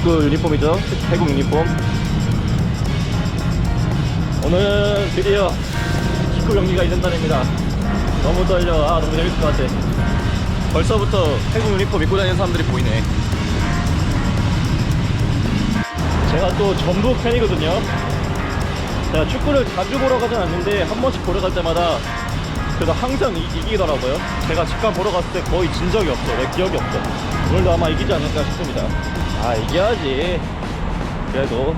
축구 유니폼이죠. 태국 유니폼. 오늘은 드디어 축구 경기가 있는 날입니다. 너무 떨려. 아, 너무 재밌을 것 같아. 벌써부터 태국 유니폼 입고 다니는 사람들이 보이네. 제가 또 전북 팬이거든요. 제가 축구를 자주 보러 가진 않는데 한 번씩 보러 갈 때마다 그래도 항상 이, 이기더라고요. 제가 직관 보러 갔을 때 거의 진 적이 없어. 내 기억이 없어. 오늘도 아마 이기지 않을까 싶습니다. 아 이겨야지. 그래도 어?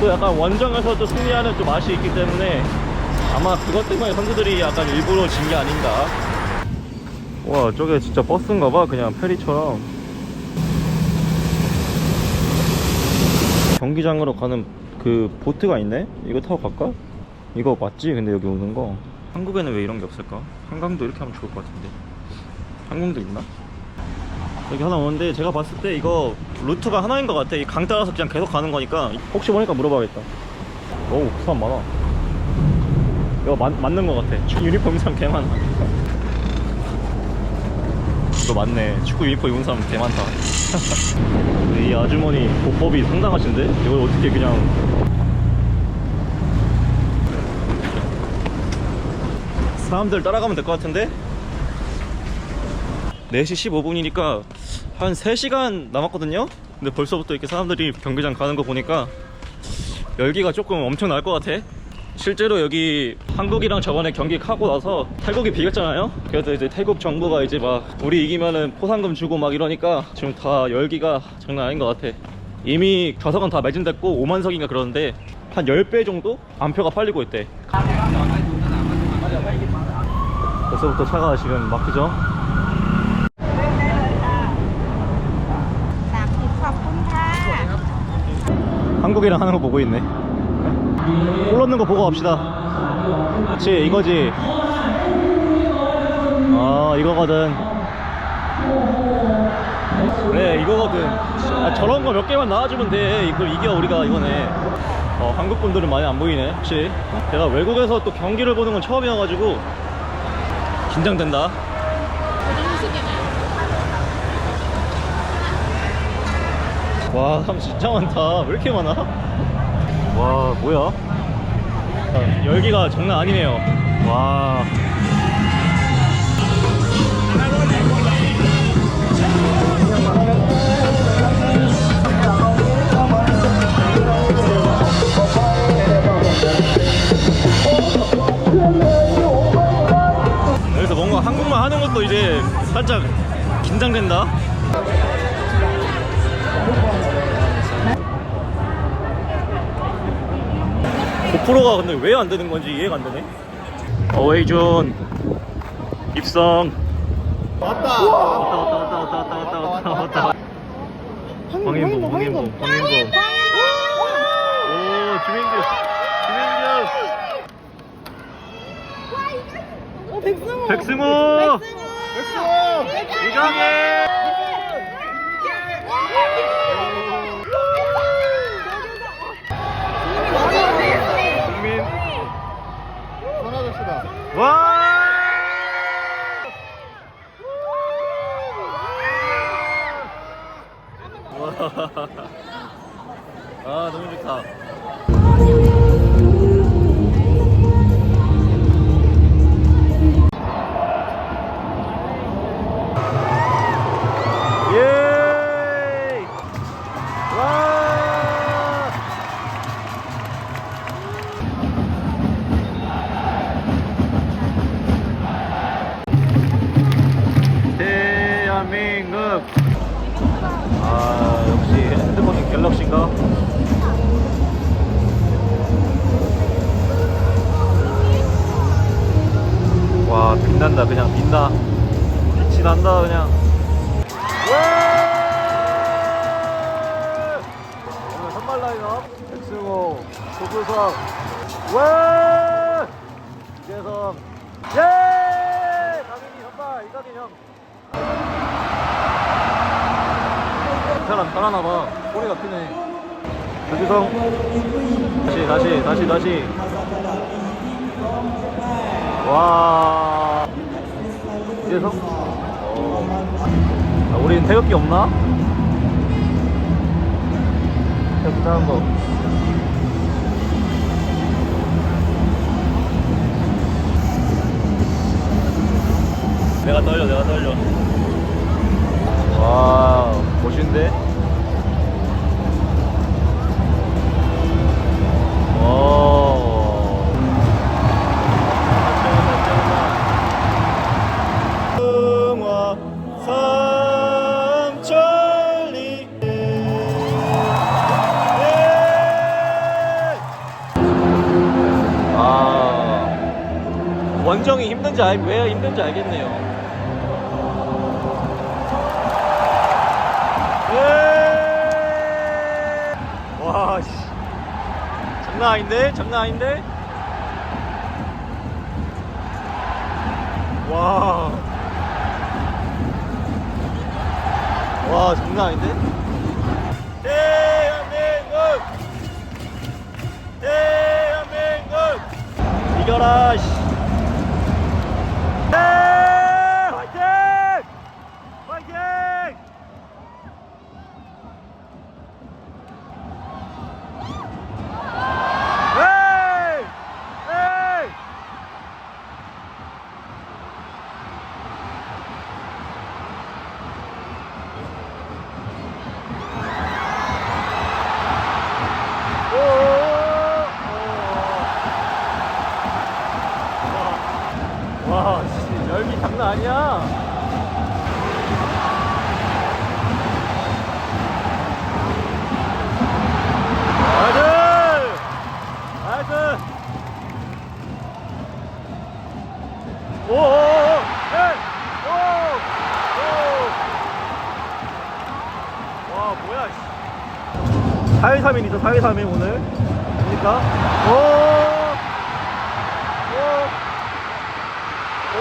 또 약간 원정에서 또 승리하는 또 맛이 있기 때문에 아마 그것 때문에 선수들이 약간 일부러 진 게 아닌가. 와 저게 진짜 버스인가 봐. 그냥 페리처럼. 경기장으로 가는 그 보트가 있네? 이거 타고 갈까? 이거 맞지? 근데 여기 오는 거 한국에는 왜 이런 게 없을까? 한강도 이렇게 하면 좋을 것 같은데 한강도 있나? 여기 하나 오는데 제가 봤을 때 이거 루트가 하나인 것 같아. 이 강 따라서 그냥 계속 가는 거니까. 혹시 모르니까 물어봐야겠다. 어우 그 사람 많아. 이거 맞, 맞는 것 같아. 축구 유니폼 사람 개 많아. 이거 맞네. 축구 유니폼 입은 사람 개 많다. 이 아주머니 보법이 상당하신데? 이걸 어떻게 그냥 사람들 따라가면 될 것 같은데? 4시 15분이니까 한 3시간 남았거든요? 근데 벌써부터 이렇게 사람들이 경기장 가는 거 보니까 열기가 조금 엄청 날 것 같아. 실제로 여기 한국이랑 저번에 경기 하고 나서 태국이 비겼잖아요? 그래서 이제 태국 정부가 이제 막 우리 이기면은 포상금 주고 막 이러니까 지금 다 열기가 장난 아닌 것 같아. 이미 좌석은 다 매진됐고 5만석인가 그러는데 한 10배 정도 안표가 팔리고 있대. 벌써부터 차가 지금 막히죠 한국이랑 하는 거 보고 있네. 골 넣는 거 보고 갑시다. 그치, 이거지. 아, 이거거든. 그래, 이거거든. 아, 저런 거 몇 개만 나와주면 돼. 이걸 이겨, 우리가 이번에. 어, 한국 분들은 많이 안 보이네, 혹시. 제가 외국에서 또 경기를 보는 건 처음이어가지고, 긴장된다. 와, 사람 진짜 많다. 왜 이렇게 많아? 와, 뭐야? 아, 열기가 장난 아니네요. 와. 여기서 뭔가 한국말 하는 것도 이제 살짝 긴장된다. 고프로가 근데 왜 안 되는 건지 이해가 안 되네. 어웨이존 입성. 왔다. 왔다 왔다 왔다 왔다 왔다 왔다 왔다 왔다. 황인봉 황인봉 황인봉. 오 주민규 주민규. 어, 백승호. 백승호. 백승호. 이강인. 와. 와. 아 너무 좋다. 아 역시 핸드폰이 갤럭시인가? 와 빛난다 그냥 빛나 빛이 난다 그냥 와! 오늘 선발 라인업 백승호 조규석 와! 이재성 예! 강인이 선발 이강인 형 사람 따라나봐 소리가 크네 조규성 다시 다시 다시 다시 와 이재성 어. 아, 우린 태극기 없나? 부탁한 거. 내가 떨려, 내가 떨려. 와, 삼천리 아 원정이 힘든지 알, 왜 힘든지 알겠네요. 장난 아닌데? 장난 아닌데? 와. 와, 장난 아닌데? 대한민국! 대한민국! 이겨라, 씨. 4-1-3-1이죠, 4-1-3-1 오늘. 그러니까. 오! 오! 오!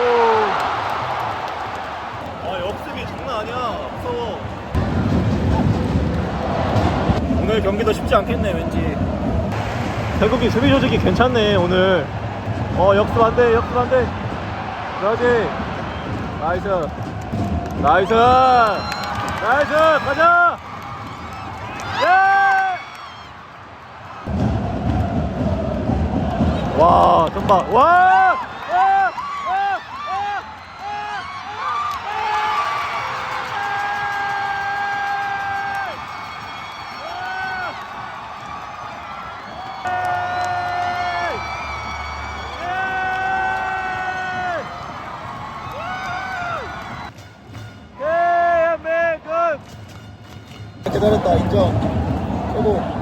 아, 역습이 장난 아니야. 무서워. 오늘 경기도 쉽지 않겠네, 왠지. 태국이 수비 조직이 괜찮네, 오늘. 어, 역습 안 돼, 역습 안 돼. 그러지. 나이스. 나이스! 나이스! 가자! 예! 와, 금방. 와! 와! 와! 와! 대한민국! 기다렸다 인정 최고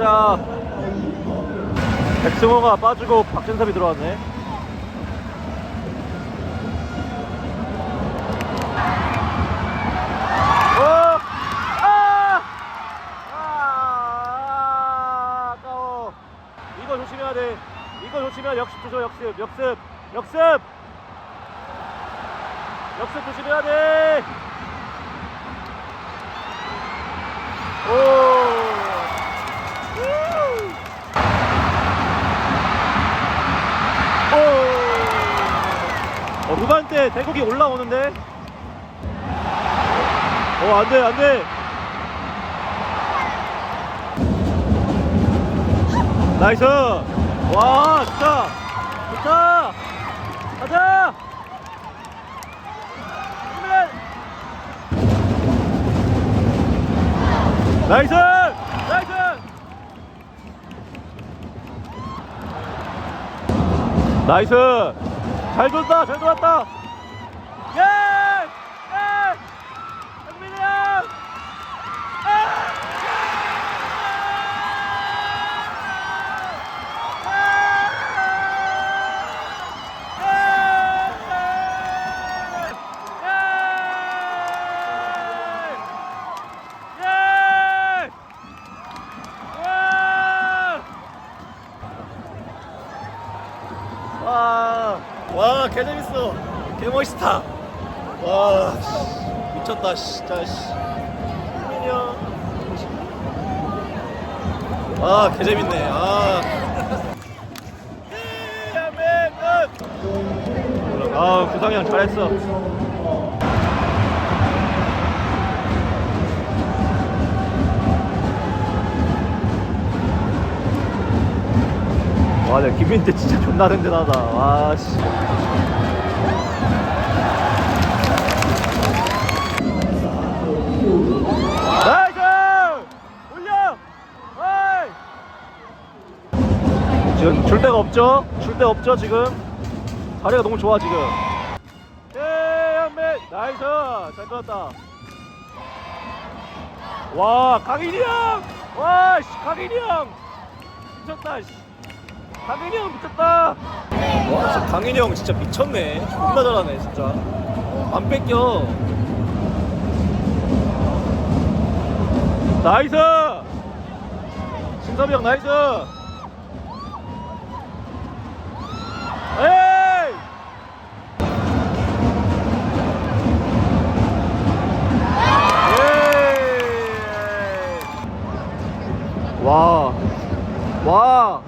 가자. 백승호가 빠지고 박진섭이 들어왔네. 어! 아! 아! 이거 돼. 역습 역습 역습 역습 조심해야 돼. 오! 오! 어, 후반때 대국이 올라오는데? 어, 안 돼, 안 돼! 나이스! 와, 좋다! 좋다! 가자! 나이스! 나이스! 나이스! 잘 돌다! 잘 돌았다! 씨, 진짜, 씨. 형. 아, 개 재밌네. 아. 아, 구상이 형 잘했어. 와, 내 김민태 진짜 존나 든든하다. 와, 씨. 나이스! 올려! 어이! 지금 줄 데가 없죠? 줄 데 없죠, 지금? 자리가 너무 좋아, 지금. 예, 한맨 나이스! 잘 들었다. 와, 강인이 형! 와, 씨, 강인이 형! 미쳤다, 씨. 강인이 형 미쳤다. 와, 진짜 강인이 형 진짜 미쳤네. 존나 잘하네, 진짜. 안 뺏겨. 나이스! 형 나이스! 에이! 에이! 와, 와,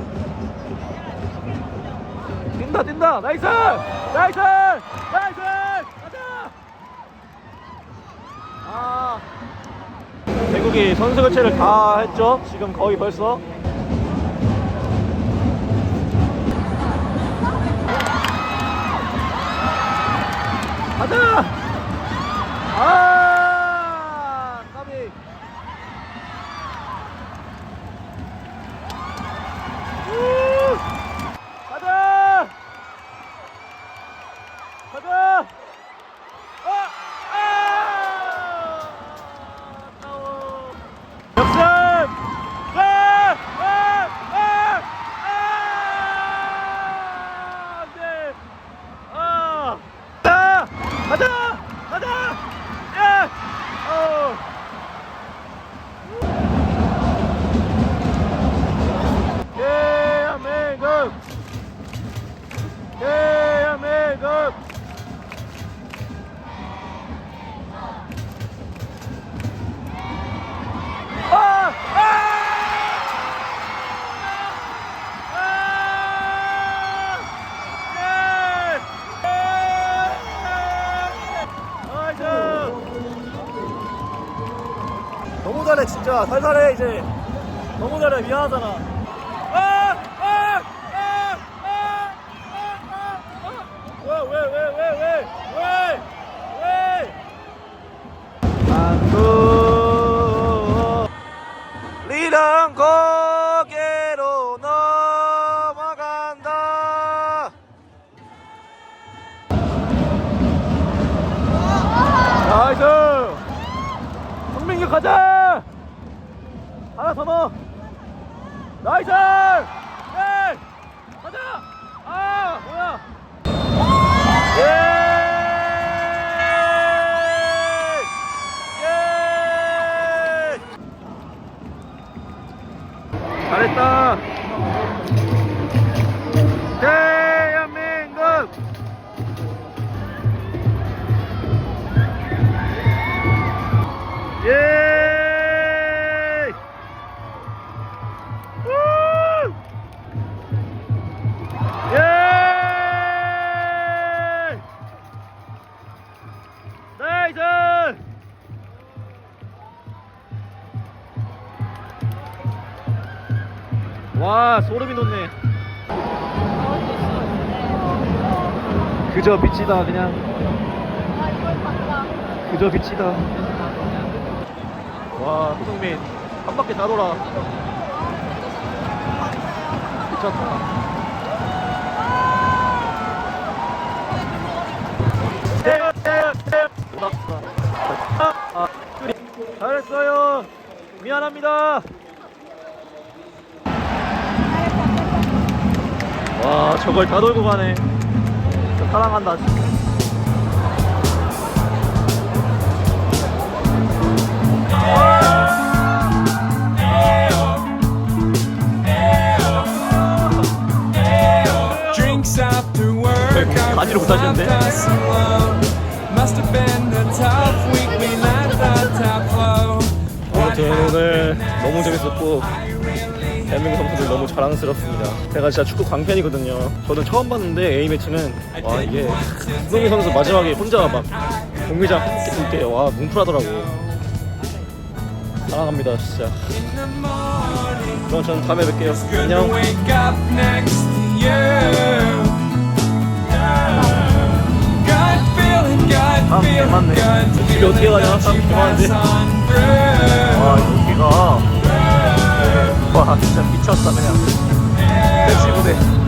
뛴다 뛴다 나이스 나이스 나이스 태국이 선수 교체를 다 했죠? 지금 거의 벌써? 가자! 아 진짜 살살해 이제 너무 잘해 미안하잖아 아! 그저 빛이다 그냥. 그저 빛이다. 와 호성민. 한 바퀴 다 돌아. 미쳤다. 아, 아, 잘했어요. 미안합니다. 와 저걸 다 돌고 가네 사랑한다 못하시는데 the tap flow. 아무튼 오늘 너무 재밌었고 대한민국 선수들 너무 자랑스럽습니다 제가 진짜 축구 광팬이거든요 저는 처음 봤는데 A매치는 와 이게 손흥민 선수 마지막에 혼자 막 했을 때와 뭉클하더라고 사랑합니다 진짜 그럼 저는 다음에 뵐게요 안녕 아, 개맞네. 집에 어떻게 가냐? 참 through. 와 여기가 와 진짜 미쳤다 그냥. 백시 부대